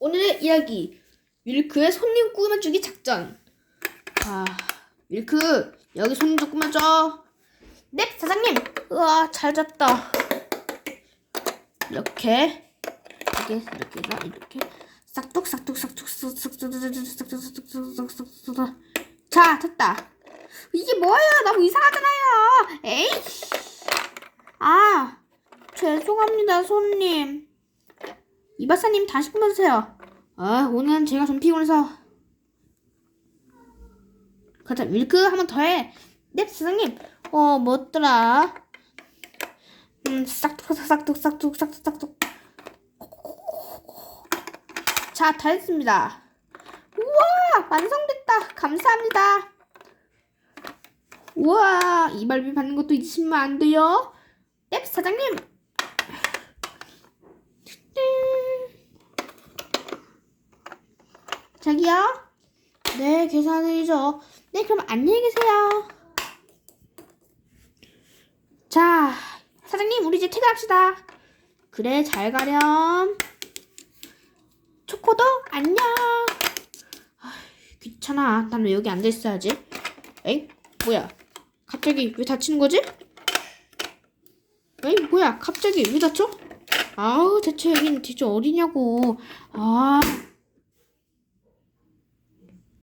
오늘의 이야기 윌크의 손님 꾸며주기 작전 아 밀크 여기 손님 좀 꾸며줘 네 사장님 우와 잘 잤다 이렇게 이렇게 이렇게 이렇게 싹둑 싹둑 싹둑 싹둑 자 됐다 이게 뭐예요 너무 이상하잖아요 에이 아 죄송합니다 손님 이박사님 다시 꾸며주세요. 아, 오늘은 제가 좀 피곤해서. 그렇다, 윌크 한번 더 해. 네, 사장님. 어, 뭐였더라? 음, 싹둑, 싹둑, 싹둑, 싹둑, 싹둑. 자, 다 했습니다. 우와, 완성됐다. 감사합니다. 우와, 이발비 받는 것도 잊으시면 안 돼요. 네, 사장님. 자기야? 네, 계산이죠. 네, 그럼 안녕히 계세요. 자, 사장님, 우리 이제 퇴근합시다. 그래, 잘 가렴. 초코도 안녕. 아, 귀찮아. 난 왜 여기 앉아 있어야지? 에이, 뭐야? 갑자기 왜 다치는 거지? 에이, 뭐야? 갑자기 왜 다쳐? 아우, 대체 여긴 대체 어디냐고. 아.